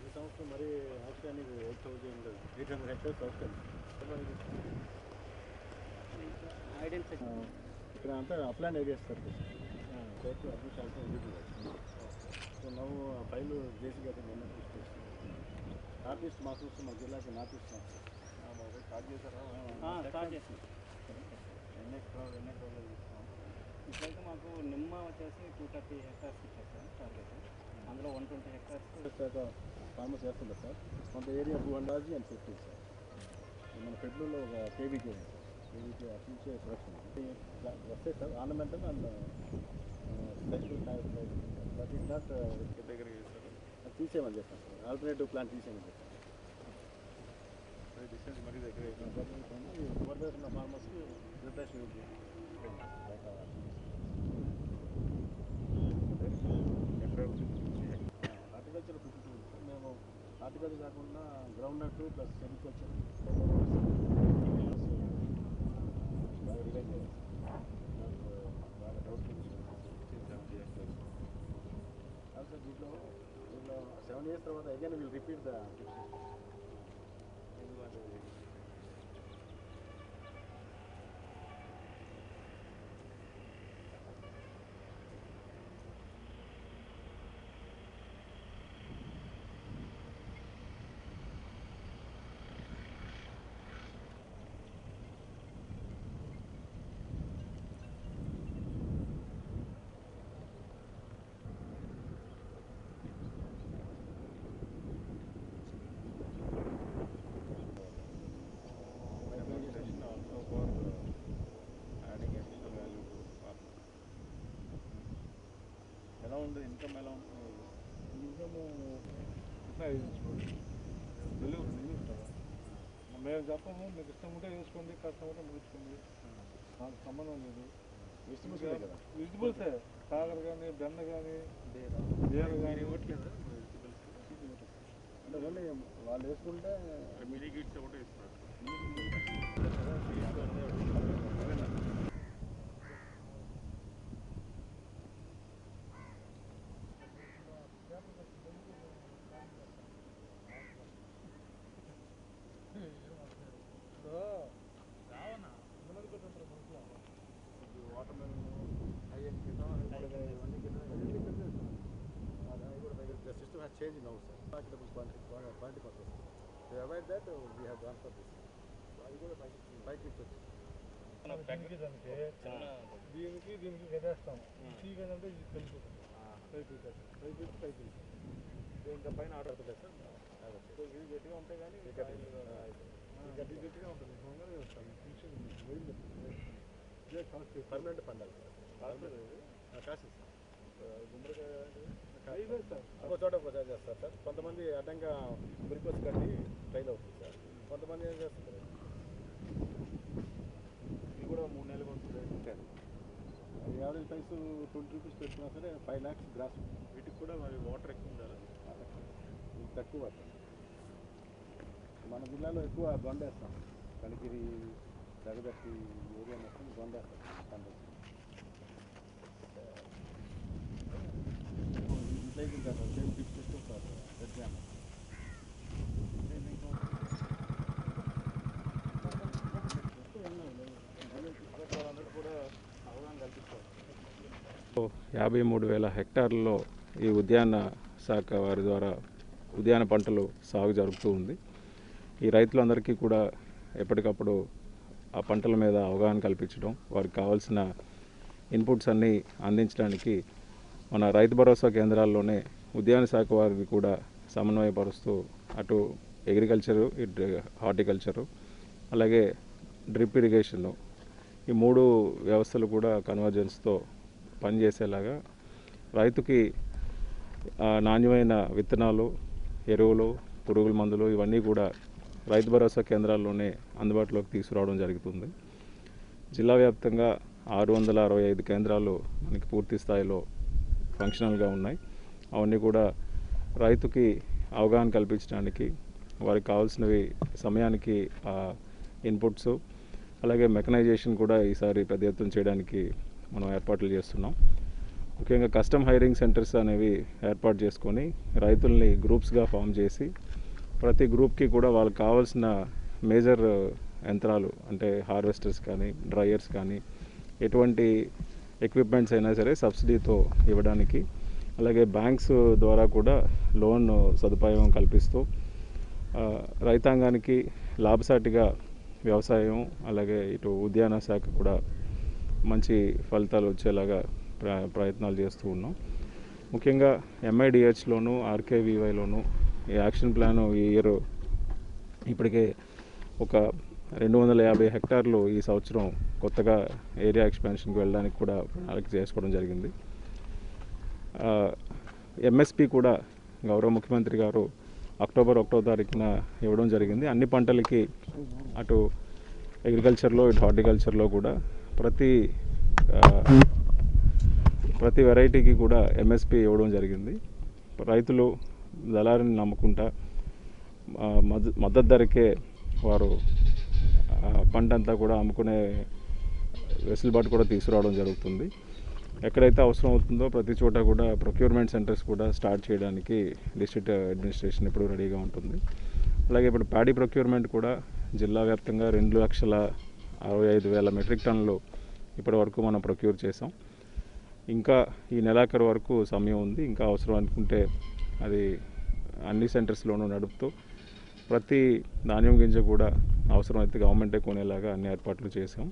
ఈ సంవత్సరం మరి outstanding eight thousand eight hundred hectares outstanding ఇక్కడ అంతా upland areas sir court admission eligible so నవ్వు ఆ ఫైల్ జేసీ గారి నిన్న నార్త్ ఈస్ట్ మాకు వస్తుంది మా జిల్లాకి నార్త్ ఈస్ట్ మాకు స్టార్ట్ చేశారా స్టార్ట్ చేస్తాం ఎన్ని ఎకరాలు ఇప్పుడైతే మాకు నిమ్మ వచ్చేసి టూ థర్టీ హెక్టార్స్ ఇచ్చారు సార్ టార్గెట్ అందులో వన్ ట్వంటీ హెక్టార్స్ ఫార్మర్స్ చేస్తుంటారు సార్. కొంత area two hundred and fifty sir. మన పెట్రోల్లో ఒక కేవీకి ఉంది సార్. కేవీకి అఫీషియల్ ప్రొడక్షన్ వస్తాయి sir. Ornamental and special but it not దగ్గర తీసేయమని చెప్పాను సార్. ఆల్టర్నేటివ్ ప్లాన్ తీసేయమని చెప్పాను. డిస్టెన్స్ మరీ దగ్గర ఉన్న ఫార్మర్స్కి ప్రిపరేషన్ హార్టికల్చర్ ఫిఫ్టీ టూ మేము హార్టికల్చర్ కాకుండా గ్రౌండ్ నట్ ప్లస్ ఆల్సో దీంట్లో దీంట్లో సెవెన్ ఇయర్స్ తర్వాత అగైన్ విల్ రిపీట్ ద ఉంది ఇన్కమ్ ఎలా ఉంటుంది మేము చెప్పము మీకు ఇష్టం ఉంటే వేసుకోండి కష్టం ఉంటే ముగించుకోండి. నాకు సంబంధం లేదు. వెజిటబుల్స్ కదా? వెజిటబుల్సే కాకర కానీ బెండ కానీ బీర. కానీ అంటే ఓన్లీ వాళ్ళు వేసుకుంటే మినీ గిట్స్ ఒకటి ఇస్తున్నారు. Changed now, sir. Marketable quantity, quantity purpose. To avoid that, uh, we have gone for this. అది కూడా పైకి ఇచ్చొచ్చు దీనికి దానికి దీనికి గదేస్తాం. ఈ గదంటే ఇది. పైకి ఇచ్చి పైకి ఇచ్చి. ఇంకా పైన ఆర్డర్ అవుతుంది సార్. సో ఇది గట్టిగా ఉంటాయి కానీ గడ్డి గట్టిగా ఉంటుంది. తొందరగా వేస్తాం ఫినిషింగ్ పోయింది ఇదే కాస్ట్ ఎక్కువ. పర్మనెంట్ పండాలి. సార్ కాసింది సార్. గుమ్మడికాయ ఒక చోట ఒక చోట చేస్తారు సార్. కొంతమంది అడ్డంగా గురికొచ్చి కట్టి ట్రైల్ అవుతుంది సార్. కొంతమంది ఏం చేస్తారు? ఇది కూడా మూడు నెలలకు వస్తుంది యావరేజ్ ప్రైస్ ట్వంటీ రూపీస్ పెట్టుకున్నా సరే ఫైవ్ ల్యాక్స్ గ్రాస్. వీటికి కూడా మరి వాటర్ ఎక్కువ ఉండాలి. తక్కువ మన జిల్లాలో ఎక్కువ దొండేస్తాం కనిగిరి జగదత్తి ఏరియా మొత్తం దొండేస్తాం పంట ఇంట్లో యాభై మూడు వేల హెక్టార్లలో ఈ ఉద్యాన శాఖ వారి ద్వారా ఉద్యాన పంటలు సాగు జరుగుతూ ఉంది. ఈ రైతులందరికీ కూడా ఎప్పటికప్పుడు ఆ పంటల మీద అవగాహన కల్పించడం వారికి కావాల్సిన ఇన్పుట్స్ అన్నీ అందించడానికి మన రైతు భరోసా కేంద్రాల్లోనే ఉద్యాన శాఖ వారిని కూడా సమన్వయపరుస్తూ అటు అగ్రికల్చరు ఇటు హార్టికల్చరు అలాగే డ్రిప్ ఇరిగేషను ఈ మూడు వ్యవస్థలు కూడా కన్వర్జెన్స్తో పనిచేసేలాగా రైతుకి నాణ్యమైన విత్తనాలు ఎరువులు పురుగుల మందులు ఇవన్నీ కూడా రైతు భరోసా కేంద్రాల్లోనే అందుబాటులోకి తీసుకురావడం జరుగుతుంది. జిల్లా వ్యాప్తంగా ఆరు వందల అరవై ఐదు కేంద్రాలు మనకి పూర్తి స్థాయిలో ఫంక్షనల్గా ఉన్నాయి. అవన్నీ కూడా రైతుకి అవగాహన కల్పించడానికి వారికి కావాల్సినవి సమయానికి ఇన్పుట్స్ అలాగే మెకనైజేషన్ కూడా ఈసారి పెద్ద ఎత్తున చేయడానికి మనం ఏర్పాట్లు చేస్తున్నాం. ముఖ్యంగా కస్టమ్ హైరింగ్ సెంటర్స్ అనేవి ఏర్పాటు చేసుకొని రైతుల్ని గ్రూప్స్గా ఫామ్ చేసి ప్రతి గ్రూప్కి కూడా వాళ్ళకి కావాల్సిన మేజర్ యంత్రాలు అంటే హార్వెస్టర్స్ కానీ డ్రయర్స్ కానీ ఎటువంటి ఎక్విప్మెంట్స్ అయినా సరే సబ్సిడీతో ఇవ్వడానికి అలాగే బ్యాంక్స్ ద్వారా కూడా లోన్ సదుపాయం కల్పిస్తూ రైతాంగానికి లాభసాటిగా వ్యవసాయం అలాగే ఇటు ఉద్యాన శాఖ కూడా మంచి ఫలితాలు వచ్చేలాగా ప్ర ప్రయత్నాలు చేస్తూ ఉన్నాం. ముఖ్యంగా ఎంఐడిహెచ్లోను ఆర్కేవీవైలోను ఈ యాక్షన్ ప్లాన్ ఈ ఇయర్ ఇప్పటికే ఒక రెండు వందల యాభై హెక్టార్లు ఈ సంవత్సరం కొత్తగా ఏరియా ఎక్స్పాన్షన్కి వెళ్ళడానికి కూడా ప్రణాళిక చేసుకోవడం జరిగింది. ఎంఎస్పి కూడా గౌరవ ముఖ్యమంత్రి గారు అక్టోబర్ ఒకటో తారీఖున ఇవ్వడం జరిగింది. అన్ని పంటలకి అటు అగ్రికల్చర్లో ఇటు హార్టికల్చర్లో కూడా ప్రతి ప్రతి వెరైటీకి కూడా ఎంఎస్పి ఇవ్వడం జరిగింది. రైతులు దళారిని నమ్ముకుంటా ఆ, మద్దతు ధరకే వారు పంట అంతా కూడా అమ్ముకునే వెసులుబాటు కూడా తీసుకురావడం జరుగుతుంది. ఎక్కడైతే అవసరం అవుతుందో ప్రతి చోట కూడా ప్రొక్యూర్మెంట్ సెంటర్స్ కూడా స్టార్ట్ చేయడానికి డిస్ట్రిక్ట్ అడ్మినిస్ట్రేషన్ ఇప్పుడు రెడీగా ఉంటుంది. అలాగే ఇప్పుడు ప్యాడీ ప్రొక్యూర్మెంట్ కూడా జిల్లా వ్యాప్తంగా రెండు లక్షల అరవై ఐదు వేల మెట్రిక్ టన్నులు ఇప్పటి వరకు మనం ప్రొక్యూర్ చేసాం ఇంకా ఈ నెలాఖరు వరకు సమయం ఉంది. ఇంకా అవసరం అనుకుంటే అది అన్ని సెంటర్స్లోనూ నడుపుతూ ప్రతి ధాన్యం గింజ కూడా అవసరమైతే గవర్నమెంటే కొనేలాగా అన్ని ఏర్పాట్లు చేసాం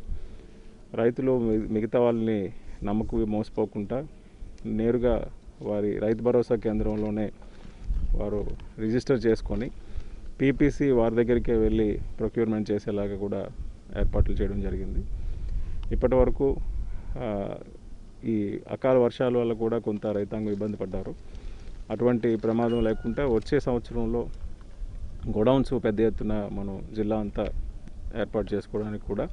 రైతులు మి- మిగతా వాళ్ళని నమ్మకు మోసపోకుండా నేరుగా వారి రైతు భరోసా కేంద్రంలోనే వారు రిజిస్టర్ చేసుకొని పీపీసీ వారి దగ్గరికే వెళ్ళి ప్రొక్యూర్మెంట్ చేసేలాగా కూడా ఏర్పాట్లు చేయడం జరిగింది. ఇప్పటి వరకు ఈ అకాల వర్షాల వల్ల కూడా కొంత రైతాంగం ఇబ్బంది పడ్డారు. అటువంటి ప్రమాదం లేకుండా వచ్చే సంవత్సరంలో గోడౌన్స్ పెద్ద ఎత్తున మనం జిల్లా అంతా ఏర్పాటు చేసుకోవడానికి కూడా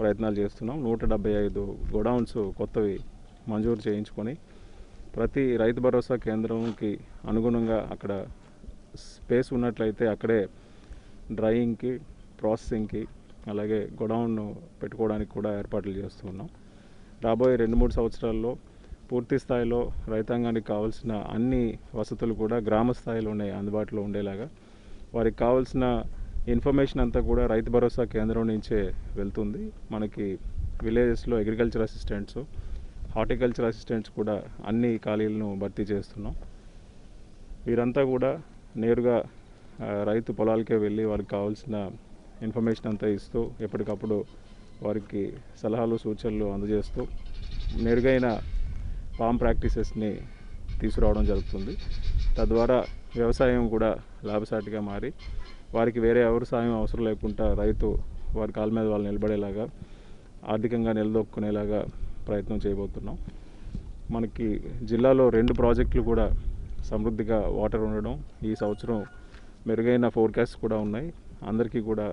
ప్రయత్నాలు చేస్తున్నాం. నూట డెబ్బై ఐదు గోడౌన్స్ కొత్తవి మంజూరు చేయించుకొని ప్రతి రైతు భరోసా కేంద్రంకి అనుగుణంగా అక్కడ స్పేస్ ఉన్నట్లయితే అక్కడే డ్రైయింగ్కి ప్రాసెసింగ్కి అలాగే గొడౌన్ పెట్టుకోవడానికి కూడా ఏర్పాట్లు చేస్తున్నాం రాబోయే రెండు మూడు సంవత్సరాల్లో పూర్తి స్థాయిలో రైతాంగానికి కావాల్సిన అన్ని వసతులు కూడా గ్రామ స్థాయిలోనే అందుబాటులో ఉండేలాగా వారికి కావాల్సిన ఇన్ఫర్మేషన్ అంతా కూడా రైతు భరోసా కేంద్రం నుంచే వెళ్తుంది. మనకి విలేజెస్లో అగ్రికల్చర్ అసిస్టెంట్స్ హార్టికల్చర్ అసిస్టెంట్స్ కూడా అన్ని ఖాళీలను భర్తీ చేస్తున్నాం. వీరంతా కూడా నేరుగా రైతు పొలాలకే వెళ్ళి వారికి కావాల్సిన ఇన్ఫర్మేషన్ అంతా ఇస్తూ ఎప్పటికప్పుడు వారికి సలహాలు సూచనలు అందజేస్తూ మెరుగైన ఫామ్ ప్రాక్టీసెస్ని తీసుకురావడం జరుగుతుంది. తద్వారా వ్యవసాయం కూడా లాభసాటిగా మారి వారికి వేరే ఎవరు సాయం అవసరం లేకుండా రైతు వారి కాళ్ళ మీద వాళ్ళు నిలబడేలాగా ఆర్థికంగా నిలదొక్కునేలాగా ప్రయత్నం చేయబోతున్నాం. మనకి జిల్లాలో రెండు ప్రాజెక్టులు కూడా సమృద్ధిగా వాటర్ ఉండడం ఈ సంవత్సరం మెరుగైన ఫోర్కాస్ట్ కూడా ఉన్నాయి. అందరికీ కూడా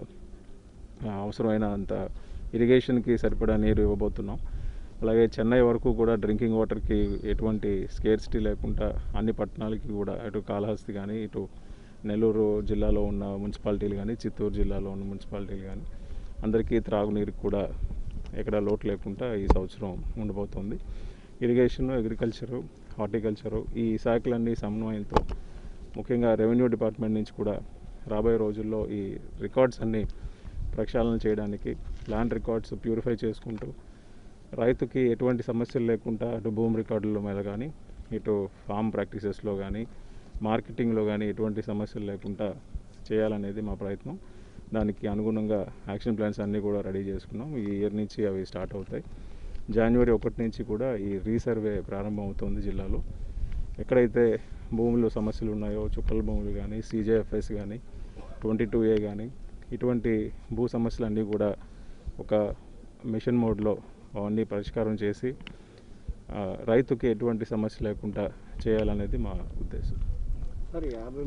అవసరమైన అంత ఇరిగేషన్కి సరిపడా నీరు ఇవ్వబోతున్నాం. అలాగే చెన్నై వరకు కూడా డ్రింకింగ్ వాటర్కి ఎటువంటి స్కేర్సిటీ లేకుండా అన్ని పట్టణాలకి కూడా అటు కాళహస్తి కానీ ఇటు నెల్లూరు జిల్లాలో ఉన్న మున్సిపాలిటీలు కానీ చిత్తూరు జిల్లాలో ఉన్న మున్సిపాలిటీలు కానీ అందరికీ త్రాగునీరు కూడా ఎక్కడ లోటు లేకుండా ఈ సంవత్సరం ఉండబోతోంది. ఇరిగేషను అగ్రికల్చరు హార్టికల్చరు ఈ శాఖలన్నీ సమన్వయంతో ముఖ్యంగా రెవెన్యూ డిపార్ట్మెంట్ నుంచి కూడా రాబోయే రోజుల్లో ఈ రికార్డ్స్ అన్నీ ప్రక్షాళన చేయడానికి ల్యాండ్ రికార్డ్స్ ప్యూరిఫై చేసుకుంటూ రైతుకి ఎటువంటి సమస్యలు లేకుండా అటు భూమి రికార్డుల మీద కానీ ఇటు ఫామ్ ప్రాక్టీసెస్లో కానీ మార్కెటింగ్లో కానీ ఎటువంటి సమస్యలు లేకుండా చేయాలనేది మా ప్రయత్నం. దానికి అనుగుణంగా యాక్షన్ ప్లాన్స్ అన్నీ కూడా రెడీ చేసుకున్నాం. ఈ ఇయర్ నుంచి అవి స్టార్ట్ అవుతాయి. జనవరి ఒకటి నుంచి కూడా ఈ రీసర్వే ప్రారంభం అవుతుంది జిల్లాలో. ఎక్కడైతే భూములు సమస్యలు ఉన్నాయో చుక్కల భూములు కానీ సీజేఎఫ్ఎస్ కానీ ట్వంటీ టూ ఏ కానీ ఇటువంటి భూ సమస్యలన్నీ కూడా ఒక మిషన్ మోడ్లో అవన్నీ పరిష్కారం చేసి రైతుకి ఎటువంటి సమస్య లేకుండా చేయాలనేది మా ఉద్దేశం. సార్ యాభై